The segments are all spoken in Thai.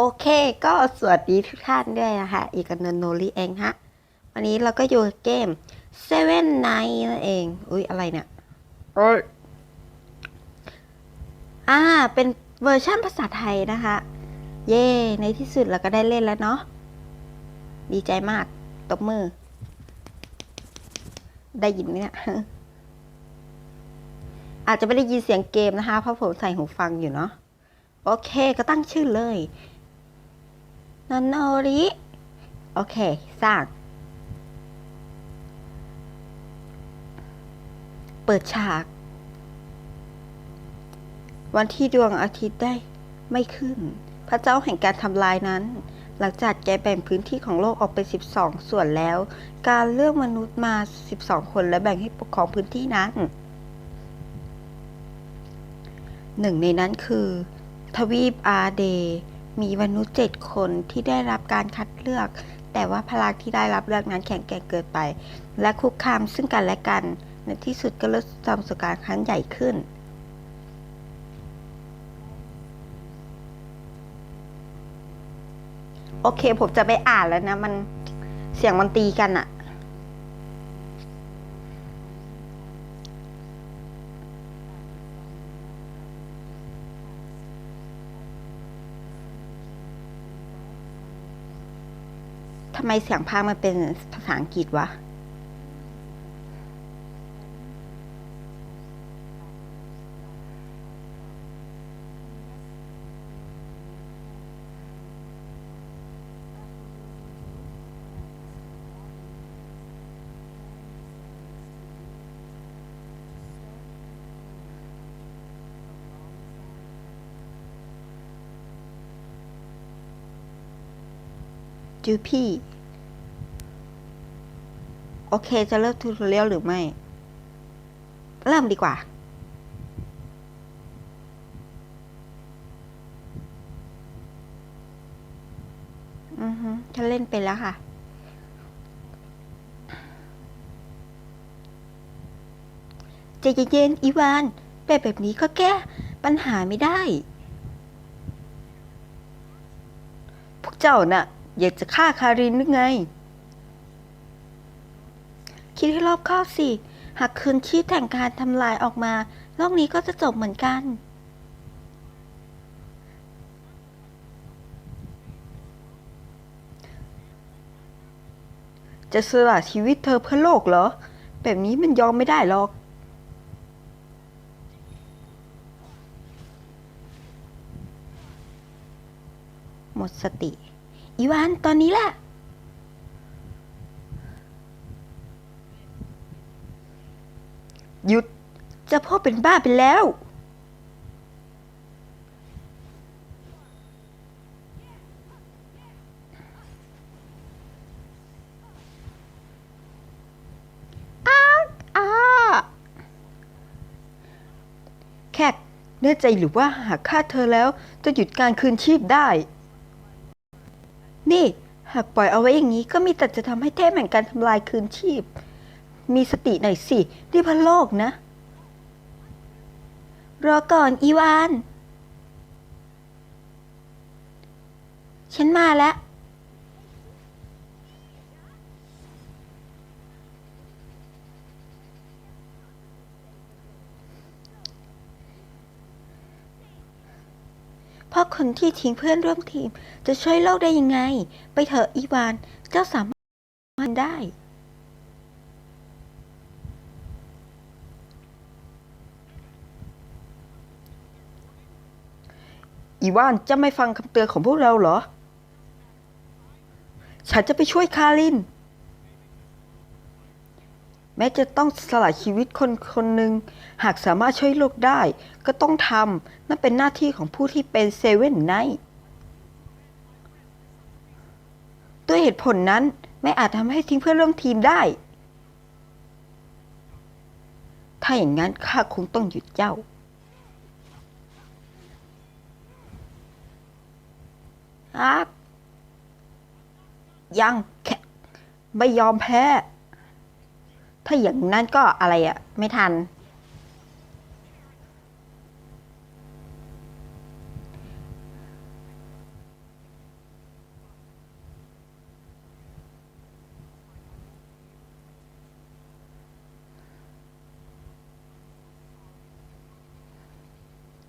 โอเคก็สวัสดีทุกท่านด้วยนะคะอีกกันนนโนรีเองฮะ วันนี้เราก็อยู่กับเกม Seven Night นั่นเอง อุ้ยอะไรเนี่ยเอ้ยอ่า เป็นเวอร์ชั่นภาษาไทยนะคะ เย่ในที่สุดเราก็ได้เล่นแล้วเนาะดีใจมาก ตบมือ ได้ยินไหมเนี่ยอาจจะไม่ได้ยินเสียงเกมนะคะ เพราะผมใส่หูฟังอยู่เนาะโอเค ก็ตั้งชื่อเลย นอนโนริโอเคสร้างเปิดฉาก วันที่ดวงอาทิตย์ได้ไม่ขึ้น พระเจ้าแห่งการทำลายนั้น หลังจากแกแบ่งพื้นที่ของโลกออกเป็น 12 ส่วนแล้ว การเลือกมนุษย์มา 12 คนและแบ่งให้ปกครองพื้นที่นั้นหนึ่งในนั้นคือ ทวีปอาเด มีมนุษย์เจ็ดคนที่ได้รับการคัดเลือก แต่ว่าพลังที่ได้รับเลือกนั้นแข็งแกร่งเกินไป และคุกคามซึ่งกันและกัน ในที่สุดก็เริ่มทำสการครั้งใหญ่ขึ้นโอเค ผมจะไปอ่านแล้วนะ มันเสียงมันตีกันอะ ทำไมเสียงพากมันเป็นภาษาอังกฤษวะ จูพี่ โอเค จะเริ่มทูตเรียลหรือไม่ เริ่มดีกว่า อือฮึฉันเล่นไปแล้วค่ะ ใจเย็นๆอีวานแบบแบบนี้ก็แก้ปัญหาไม่ได้ พวกเจ้าน่ะ อยากจะฆ่าคารินหรือไง คิดให้รอบคอบสิ หากคืนชีพแห่งการทำลายออกมา โลกนี้ก็จะจบเหมือนกัน จะสละชีวิตเธอเพื่อโลกเหรอ แบบนี้มันยอมไม่ได้หรอกหมดสติ อีวานตอนนี้แหละ หยุดจะพ่อเป็นบ้าไปแล้ว อ้าอ้าแคทแน่ใจหรือว่าหากฆ่าเธอแล้วจะหยุดการคืนชีพได้ นี่ หากปล่อยเอาไว้อย่างนี้ก็มีแต่จะทำให้เทพแห่งการทำลายคืนชีพ มีสติหน่อยสินี่พระโลกนะ รอก่อนอีวาน ฉันมาแล้ว เพราะคนที่ทิ้งเพื่อนร่วมทีมจะช่วยโลกได้ยังไง ไปเถอะอีวาน เจ้าสามารถมันได้ อีวานจะไม่ฟังคำเตือนของพวกเราเหรอ ฉันจะไปช่วยคาริน แม้จะต้องสละชีวิตคนคนหนึ่ง หากสามารถช่วยโลกได้ ก็ต้องทำนั่นเป็นหน้าที่ของผู้ที่เป็นเซเว่นไนท์ด้วยเหตุผลนั้นไม่อาจทำให้ทิ้งเพื่อนร่วมทีมได้ ถ้าอย่างนั้นข้าคงต้องหยุดเจ้า ฮักยังแค่ไม่ยอมแพ้ ถ้าอย่างนั้นก็อะไรอะ ไม่ทัน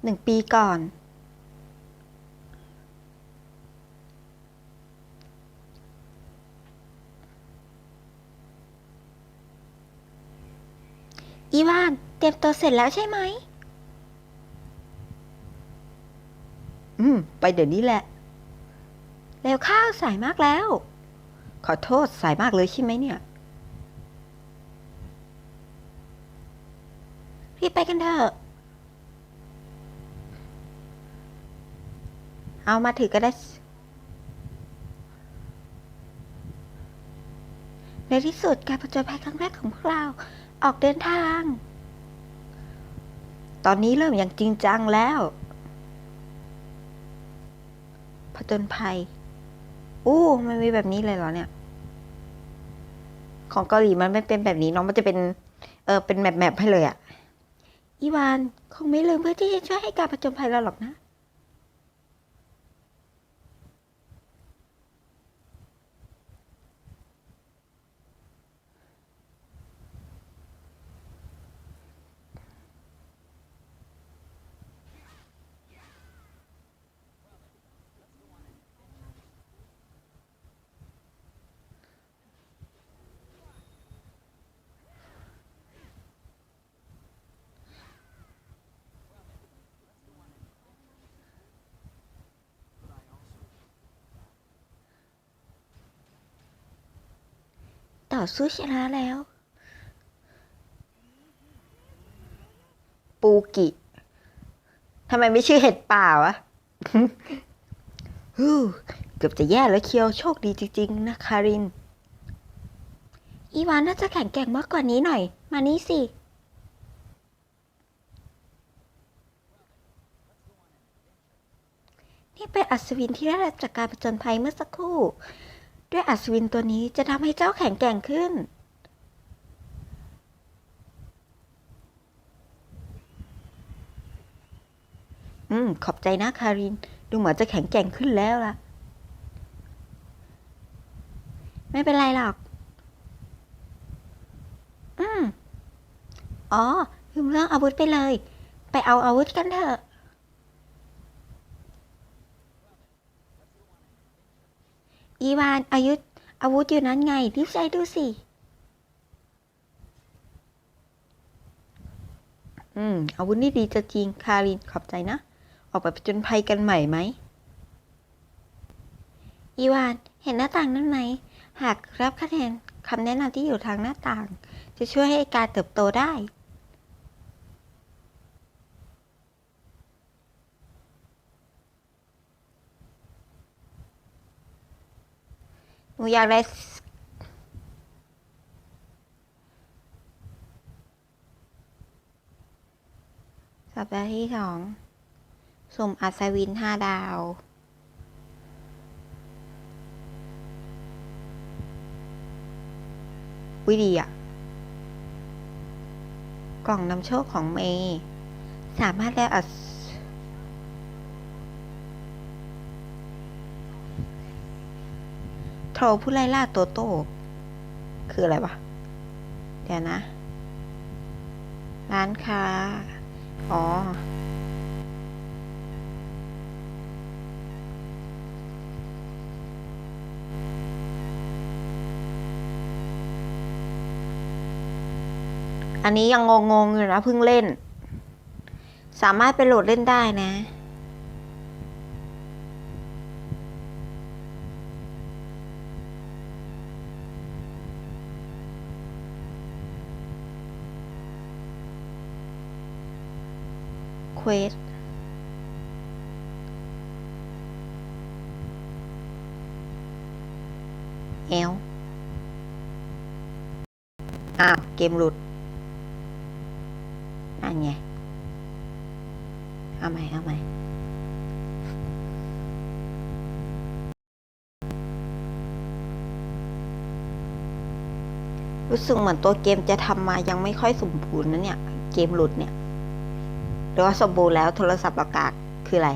หนึ่งปีก่อน อีวานเตรียมตัวเสร็จแล้วใช่ไหม อืม ไปเดี๋ยวนี้แหละแล้วข้าวสายมากแล้ว ขอโทษสายมากเลยใช่ไหมเนี่ย รีบไปกันเถอะ เอามาถือก็ได้ ในที่สุดการผจญภัยครั้งแรกของพวกเรา ออกเดินทาง ตอนนี้เริ่มอย่างจริงจังแล้ว ผจญภัย อู้มันมีแบบนี้เลยเหรอเนี่ย ของเกาหลีมันไม่เป็นแบบนี้เน้องมันจะเป็น เออเป็นแมปแมปให้เลยอะอีวาน คงไม่ลืมเพื่อที่จะช่วยให้การผจญภัยเราหรอกนะ ต่อสู้ชนะแล้ว ปูกิทำไมไม่ชื่อเห็ดป่าวะฮู้เกือบจะแย่แล้วเคียวโชคดีจริง ๆ นะคาริน อีวานน่าจะแข็งแกร่งมากกว่านี้หน่อย มานี่สิ นี่เป็นอัศวินที่ได้รับจากการผจญภัยเมื่อสักครู่ ด้วยอัศวินตัวนี้จะทำให้เจ้าแข็งแกร่งขึ้น อืม ขอบใจนะคาริน ดูเหมือนจะแข็งแกร่งขึ้นแล้วล่ะ ไม่เป็นไรหรอก อืม อ๋อลืมเรื่องอาวุธไปเลย ไปเอาอาวุธกันเถอะ อีวานอายุธอาวุธอยู่นั้นไงรีบใช้ดูสิ อืม อาวุธนี่ดีจะจริง คารินขอบใจนะ ออกไปจญภัยกันใหม่ไหม อีวานเห็นหน้าต่างนั้นไหม หากรับคะแนนคำแนะนำที่อยู่ทางหน้าต่าง จะช่วยให้การเติบโตได้ หนูอยากได้สัปดาห์ที่สองสุ่มอัศวินห้าดาววิดีอะกล่องนำโชคของเมย์สามารถได้อัศโทรผู้ไล่ล่าโตโต้คืออะไรวะ เดี๋ยวนะ ร้านค้า อ๋อ อันนี้ยังงงๆอยู่นะเพิ่งเล่น สามารถไปโหลดเล่นได้นะ เควสแอลอ้าว เกมหลุด นั่นไง เอาใหม่เอาใหม่รู้สึกเหมือนตัวเกมจะทำมายังไม่ค่อยสมบูรณ์นะเนี่ย เกมหลุดเนี่ย หรือว่าสมบูรณ์แล้วโทรศัพท์ประกาศคืออะไร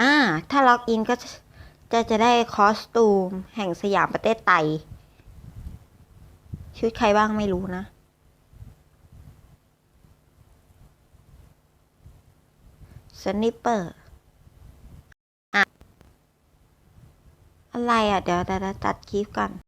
อ่า ถ้าล็อกอินก็จะจะจะได้คอสตูม แห่งสยามประเทศไทยชุดใครบ้างไม่รู้นะสนิปเปอร์ อะไรอะ เดี๋ยวเดี๋ยวเดี๋ยวตัดคลิปก่อน